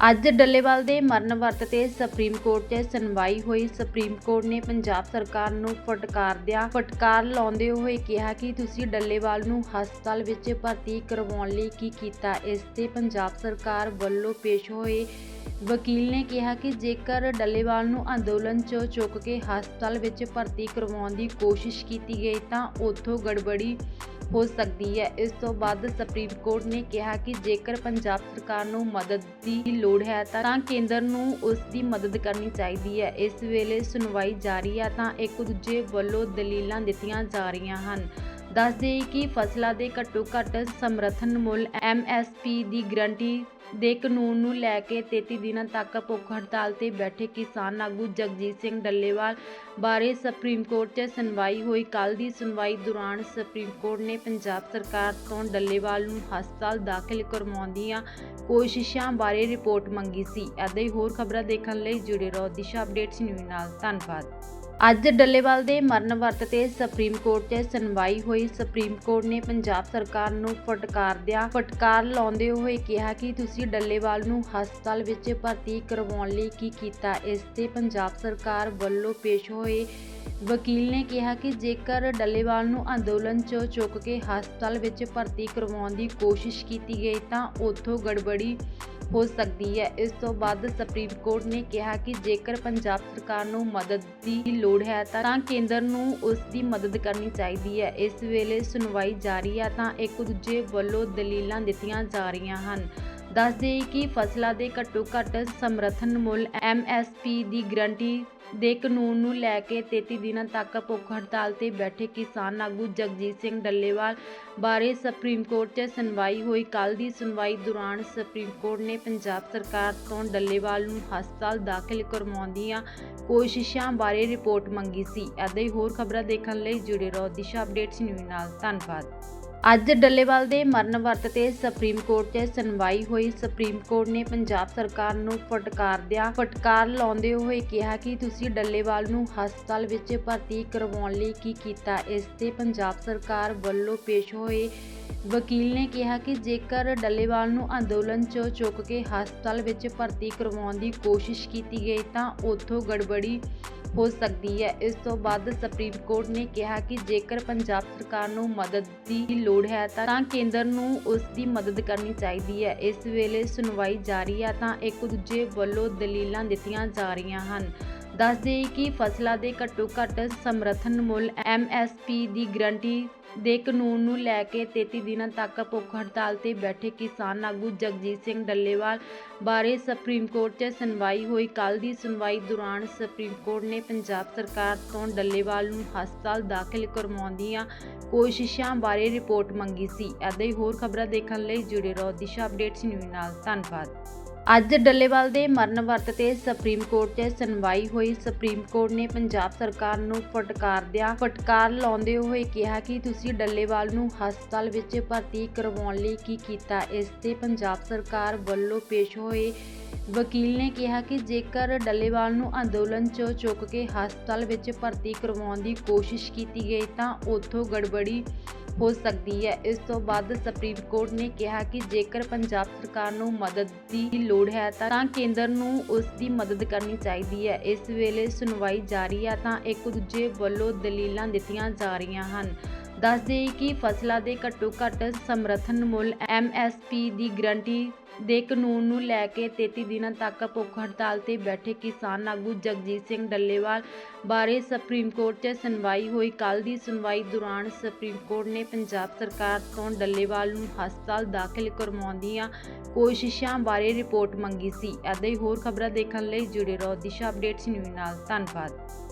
ਅੱਜ ਡੱਲੇਵਾਲ ਦੇ ਮਰਨ ਵਰਤ ਤੇ ਸੁਪਰੀਮ ਕੋਰਟ 'ਚ ਸੁਣਵਾਈ ਹੋਈ। ਸੁਪਰੀਮ ਕੋਰਟ ਨੇ ਪੰਜਾਬ ਸਰਕਾਰ ਨੂੰ ਫਟਕਾਰਦਿਆਂ ਫਟਕਾਰ ਲਾਉਂਦੇ ਹੋਏ ਕਿਹਾ ਕਿ ਤੁਸੀਂ ਡੱਲੇਵਾਲ ਨੂੰ ਹਸਪਤਾਲ ਵਿੱਚ ਭਰਤੀ ਕਰਵਾਉਣ ਲਈ ਕੀ ਕੀਤਾ? ਇਸ ਤੇ ਪੰਜਾਬ ਸਰਕਾਰ ਵੱਲੋਂ ਪੇਸ਼ ਹੋਏ ਵਕੀਲ ਨੇ ਕਿਹਾ ਕਿ ਜੇਕਰ ਡੱਲੇਵਾਲ ਨੂੰ ਅੰਦੋਲਨ 'ਚੋਂ ਚੁੱਕ ਕੇ ਹਸਪਤਾਲ ਵਿੱਚ ਭਰਤੀ ਕਰਵਾਉਣ ਦੀ ਕੋਸ਼ਿਸ਼ ਕੀਤੀ ਗਈ ਤਾਂ ਉੱਥੋਂ ਗੜਬੜੀ ਹੋ ਸਕਦੀ ਹੈ। ਇਸ ਤੋਂ ਬਾਅਦ ਸੁਪਰੀਮ ਕੋਰਟ ਨੇ ਕਿਹਾ ਕਿ ਜੇਕਰ ਪੰਜਾਬ ਸਰਕਾਰ ਨੂੰ ਮਦਦ ਦੀ ਲੋੜ ਹੈ, ਤਾਂ ਕੇਂਦਰ ਨੂੰ ਉਸ ਦੀ ਮਦਦ ਕਰਨੀ ਚਾਹੀਦੀ ਹੈ। ਇਸ ਵੇਲੇ ਸੁਣਵਾਈ ਜਾਰੀ ਹੈ ਤਾਂ ਇੱਕ ਦੂਜੇ ਵੱਲੋਂ ਦਲੀਲਾਂ ਦਿੱਤੀਆਂ ਜਾ ਰਹੀਆਂ ਹਨ। ਦੱਸ ਦੇਈਏ ਕਿ ਫਸਲਾਂ ਦੇ ਘੱਟੋ ਘੱਟ ਸਮਰਥਨ ਮੁੱਲ ਐਮਐਸਪੀ ਦੀ ਗਰੰਟੀ ਦੇ ਕਾਨੂੰਨ ਨੂੰ ਲੈ ਕੇ 33 ਦਿਨਾਂ ਤੱਕ ਭੁੱਖ ਹੜਤਾਲ ਤੇ ਬੈਠੇ ਕਿਸਾਨ ਆਗੂ ਜਗਜੀਤ ਸਿੰਘ ਡੱਲੇਵਾਲ ਬਾਰੇ ਸੁਪਰੀਮ ਕੋਰਟ 'ਚ ਸੁਣਵਾਈ ਹੋਈ। ਕੱਲ ਦੀ ਸੁਣਵਾਈ ਦੌਰਾਨ ਸੁਪਰੀਮ ਕੋਰਟ ਨੇ ਪੰਜਾਬ ਸਰਕਾਰ ਤੋਂ ਡੱਲੇਵਾਲ ਨੂੰ ਹਸਪਤਾਲ ਦਾਖਲ ਕਰਵਾਉਣ ਦੀਆਂ ਕੋਸ਼ਿਸ਼ਾਂ ਬਾਰੇ ਰਿਪੋਰਟ ਮੰਗੀ ਸੀ। ਅਤੇ ਹੋਰ ਖਬਰਾਂ ਦੇਖਣ ਲਈ ਜੁੜੇ ਰਹੋ। ਦਿਸ਼ਾ ਅਪਡੇਟਸ ਨਿਊਜ਼ ਨਾਲ। ਧੰਨਵਾਦ। ਅੱਜ ਡੱਲੇਵਾਲ ਦੇ ਮਰਨ ਵਰਤ ਤੇ ਸੁਪਰੀਮ ਕੋਰਟ 'ਚ ਸੁਣਵਾਈ ਹੋਈ। ਸੁਪਰੀਮ ਕੋਰਟ ਨੇ ਪੰਜਾਬ ਸਰਕਾਰ ਨੂੰ ਫਟਕਾਰਦਿਆਂ ਫਟਕਾਰ ਲਾਉਂਦੇ ਹੋਏ ਕਿਹਾ ਕਿ ਤੁਸੀਂ ਡੱਲੇਵਾਲ ਨੂੰ ਹਸਪਤਾਲ ਵਿੱਚ ਭਰਤੀ ਕਰਵਾਉਣ ਲਈ ਕੀ ਕੀਤਾ? ਇਸ ਤੇ ਪੰਜਾਬ ਸਰਕਾਰ ਵੱਲੋਂ ਪੇਸ਼ ਹੋਏ ਵਕੀਲ ਨੇ ਕਿਹਾ ਕਿ ਜੇਕਰ ਡੱਲੇਵਾਲ ਨੂੰ ਅੰਦੋਲਨ 'ਚੋਂ ਚੁੱਕ ਕੇ ਹਸਪਤਾਲ ਵਿੱਚ ਭਰਤੀ ਕਰਵਾਉਣ ਦੀ ਕੋਸ਼ਿਸ਼ ਕੀਤੀ ਗਈ ਤਾਂ ਉੱਥੋਂ ਗੜਬੜੀ ਹੋ ਸਕਦੀ ਹੈ। ਇਸ ਤੋਂ ਬਾਅਦ ਸੁਪਰੀਮ ਕੋਰਟ ਨੇ ਕਿਹਾ ਕਿ ਜੇਕਰ ਪੰਜਾਬ ਸਰਕਾਰ ਨੂੰ ਮਦਦ ਦੀ ਲੋੜ ਹੈ ਤਾਂ ਕੇਂਦਰ ਨੂੰ ਉਸ ਦੀ ਮਦਦ ਕਰਨੀ ਚਾਹੀਦੀ ਹੈ। ਇਸ ਵੇਲੇ ਸੁਣਵਾਈ ਜਾਰੀ ਹੈ ਤਾਂ ਇੱਕ ਦੂਜੇ ਵੱਲੋਂ ਦਲੀਲਾਂ ਦਿੱਤੀਆਂ ਜਾ ਰਹੀਆਂ ਹਨ। ਦੱਸ ਦੇਈਏ ਕਿ ਫਸਲਾਂ ਦੇ ਘੱਟੋ ਘੱਟ ਸਮਰਥਨ ਮੁੱਲ ਐਮਐਸਪੀ ਦੀ ਗਰੰਟੀ ਦੇ ਕਾਨੂੰਨ ਨੂੰ ਲੈ ਕੇ 33 ਦਿਨਾਂ ਤੱਕ ਭੁੱਖ ਹੜਤਾਲ ਤੇ ਬੈਠੇ ਕਿਸਾਨ ਆਗੂ ਜਗਜੀਤ ਸਿੰਘ ਡੱਲੇਵਾਲ ਬਾਰੇ ਸੁਪਰੀਮ ਕੋਰਟ 'ਚ ਸੁਣਵਾਈ ਹੋਈ। ਕੱਲ ਦੀ ਸੁਣਵਾਈ ਦੌਰਾਨ ਸੁਪਰੀਮ ਕੋਰਟ ਨੇ ਪੰਜਾਬ ਸਰਕਾਰ ਤੋਂ ਡੱਲੇਵਾਲ ਨੂੰ ਹਸਪਤਾਲ ਦਾਖਲ ਕਰਵਾਉਣ ਦੀਆਂ ਕੋਸ਼ਿਸ਼ਾਂ ਬਾਰੇ ਰਿਪੋਰਟ ਮੰਗੀ ਸੀ। ਅਤੇ ਹੋਰ ਖਬਰਾਂ ਦੇਖਣ ਲਈ ਜੁੜੇ ਰਹੋ। ਦਿਸ਼ਾ ਅਪਡੇਟਸ ਨਿਊਜ਼ ਨਾਲ। ਧੰਨਵਾਦ। ਅੱਜ ਡੱਲੇਵਾਲ ਦੇ ਮਰਨ ਵਰਤ ਤੇ ਸੁਪਰੀਮ ਕੋਰਟ 'ਚ ਸੁਣਵਾਈ ਹੋਈ। ਸੁਪਰੀਮ ਕੋਰਟ ਨੇ ਪੰਜਾਬ ਸਰਕਾਰ ਨੂੰ ਫਟਕਾਰਦਿਆਂ ਫਟਕਾਰ ਲਾਉਂਦੇ ਹੋਏ ਕਿਹਾ ਕਿ ਤੁਸੀਂ ਡੱਲੇਵਾਲ ਨੂੰ ਹਸਪਤਾਲ ਵਿੱਚ ਭਰਤੀ ਕਰਵਾਉਣ ਲਈ ਕੀ ਕੀਤਾ? ਇਸ ਤੇ ਪੰਜਾਬ ਸਰਕਾਰ ਵੱਲੋਂ ਪੇਸ਼ ਹੋਏ ਵਕੀਲ ਨੇ ਕਿਹਾ ਕਿ ਜੇਕਰ ਡੱਲੇਵਾਲ ਨੂੰ ਅੰਦੋਲਨ 'ਚ ਚੁੱਕ ਕੇ ਹਸਪਤਾਲ ਵਿੱਚ ਭਰਤੀ ਕਰਵਾਉਣ ਦੀ ਕੋਸ਼ਿਸ਼ ਕੀਤੀ ਗਈ ਤਾਂ ਉੱਥੋਂ ਗੜਬੜੀ ਹੋ ਸਕਦੀ ਹੈ। ਇਸ ਤੋਂ ਬਾਅਦ ਸੁਪਰੀਮ ਕੋਰਟ ਨੇ ਕਿਹਾ ਕਿ ਜੇਕਰ ਪੰਜਾਬ ਸਰਕਾਰ ਨੂੰ ਮਦਦ ਦੀ ਲੋੜ ਹੈ ਤਾਂ ਕੇਂਦਰ ਨੂੰ ਉਸ ਦੀ ਮਦਦ ਕਰਨੀ ਚਾਹੀਦੀ ਹੈ। ਇਸ ਵੇਲੇ ਸੁਣਵਾਈ ਜਾਰੀ ਹੈ ਤਾਂ ਇੱਕ ਦੂਜੇ ਵੱਲੋਂ ਦਲੀਲਾਂ ਦਿੱਤੀਆਂ ਜਾ ਰਹੀਆਂ ਹਨ। ਦੱਸ ਦੇਈ ਕਿ ਫਸਲਾਂ ਦੇ ਘੱਟੋ ਘੱਟ ਸਮਰਥਨ ਮੁੱਲ ਐਮਐਸਪੀ ਦੀ ਗਰੰਟੀ ਦੇ ਕਾਨੂੰਨ ਨੂੰ ਲੈ ਕੇ 33 ਦਿਨਾਂ ਤੱਕ ਭੁੱਖ ਹੜਤਾਲ ਤੇ ਬੈਠੇ ਕਿਸਾਨ ਆਗੂ ਜਗਜੀਤ ਸਿੰਘ ਡੱਲੇਵਾਲ ਬਾਰੇ ਸੁਪਰੀਮ ਕੋਰਟ 'ਚ ਸੁਣਵਾਈ ਹੋਈ। ਕੱਲ ਦੀ ਸੁਣਵਾਈ ਦੌਰਾਨ ਸੁਪਰੀਮ ਕੋਰਟ ਨੇ ਪੰਜਾਬ ਸਰਕਾਰ ਤੋਂ ਡੱਲੇਵਾਲ ਨੂੰ ਹਸਪਤਾਲ ਦਾਖਲ ਕਰਵਾਉਣ ਦੀਆਂ ਕੋਸ਼ਿਸ਼ਾਂ ਬਾਰੇ ਰਿਪੋਰਟ ਮੰਗੀ ਸੀ। ਅਤੇ ਹੋਰ ਖਬਰਾਂ ਦੇਖਣ ਲਈ ਜੁੜੇ ਰਹੋ ਦਿਸ਼ਾ ਅਪਡੇਟਸ ਨਿਊਜ਼ ਨਾਲ। ਧੰਨਵਾਦ। ਅੱਜ ਡੱਲੇਵਾਲ ਦੇ ਮਰਨ ਵਰਤ ਤੇ ਸੁਪਰੀਮ ਕੋਰਟ 'ਚ ਸੁਣਵਾਈ ਹੋਈ। ਸੁਪਰੀਮ ਕੋਰਟ ਨੇ ਪੰਜਾਬ ਸਰਕਾਰ ਨੂੰ ਫਟਕਾਰਦਿਆਂ ਫਟਕਾਰ ਲਾਉਂਦੇ ਹੋਏ ਕਿਹਾ ਕਿ ਤੁਸੀਂ ਡੱਲੇਵਾਲ ਨੂੰ ਹਸਪਤਾਲ ਵਿੱਚ ਭਰਤੀ ਕਰਵਾਉਣ ਲਈ ਕੀ ਕੀਤਾ? ਇਸ ਤੇ ਪੰਜਾਬ ਸਰਕਾਰ ਵੱਲੋਂ ਪੇਸ਼ ਹੋਏ ਵਕੀਲ ਨੇ ਕਿਹਾ ਕਿ ਜੇਕਰ ਡੱਲੇਵਾਲ ਨੂੰ ਅੰਦੋਲਨ 'ਚੋਂ ਚੁੱਕ ਕੇ ਹਸਪਤਾਲ ਵਿੱਚ ਭਰਤੀ ਕਰਵਾਉਣ ਦੀ ਕੋਸ਼ਿਸ਼ ਕੀਤੀ ਗਈ ਤਾਂ ਉੱਥੋਂ ਗੜਬੜੀ ਹੋ ਸਕਦੀ ਹੈ। ਇਸ ਤੋਂ ਬਾਅਦ ਸੁਪਰੀਮ ਕੋਰਟ ਨੇ ਕਿਹਾ ਕਿ ਜੇਕਰ ਪੰਜਾਬ ਸਰਕਾਰ ਨੂੰ ਮਦਦ ਦੀ ਲੋੜ ਹੈ ਤਾਂ ਕੇਂਦਰ ਨੂੰ ਉਸ ਦੀ ਮਦਦ ਕਰਨੀ ਚਾਹੀਦੀ ਹੈ। ਇਸ ਵੇਲੇ ਸੁਣਵਾਈ ਜਾਰੀ ਹੈ ਤਾਂ ਇੱਕ ਦੂਜੇ ਵੱਲੋਂ ਦਲੀਲਾਂ ਦਿੱਤੀਆਂ ਜਾ ਰਹੀਆਂ ਹਨ। ਦੱਸ ਦੇਈਏ ਕਿ ਫਸਲਾਂ ਦੇ ਘੱਟੋ ਘੱਟ ਸਮਰਥਨ ਮੁੱਲ ਐਮਐਸਪੀ ਦੀ ਗਰੰਟੀ ਦੇ ਕਾਨੂੰਨ ਨੂੰ ਲੈ ਕੇ 33 ਦਿਨਾਂ ਤੱਕ ਭੁੱਖ ਹੜਤਾਲ ਤੇ ਬੈਠੇ ਕਿਸਾਨ ਆਗੂ ਜਗਜੀਤ ਸਿੰਘ ਡੱਲੇਵਾਲ ਬਾਰੇ ਸੁਪਰੀਮ ਕੋਰਟ 'ਚ ਸੁਣਵਾਈ ਹੋਈ। ਕੱਲ ਦੀ ਸੁਣਵਾਈ ਦੌਰਾਨ ਸੁਪਰੀਮ ਕੋਰਟ ਨੇ ਪੰਜਾਬ ਸਰਕਾਰ ਤੋਂ ਡੱਲੇਵਾਲ ਨੂੰ ਹਸਪਤਾਲ ਦਾਖਲ ਕਰਵਾਉਣ ਦੀਆਂ ਕੋਸ਼ਿਸ਼ਾਂ ਬਾਰੇ ਰਿਪੋਰਟ ਮੰਗੀ ਸੀ। ਅਤੇ ਹੋਰ ਖਬਰਾਂ ਦੇਖਣ ਲਈ ਜੁੜੇ ਰਹੋ ਦਿਸ਼ਾ ਅਪਡੇਟਸ ਨਿਊਜ਼ ਨਾਲ। ਧੰਨਵਾਦ।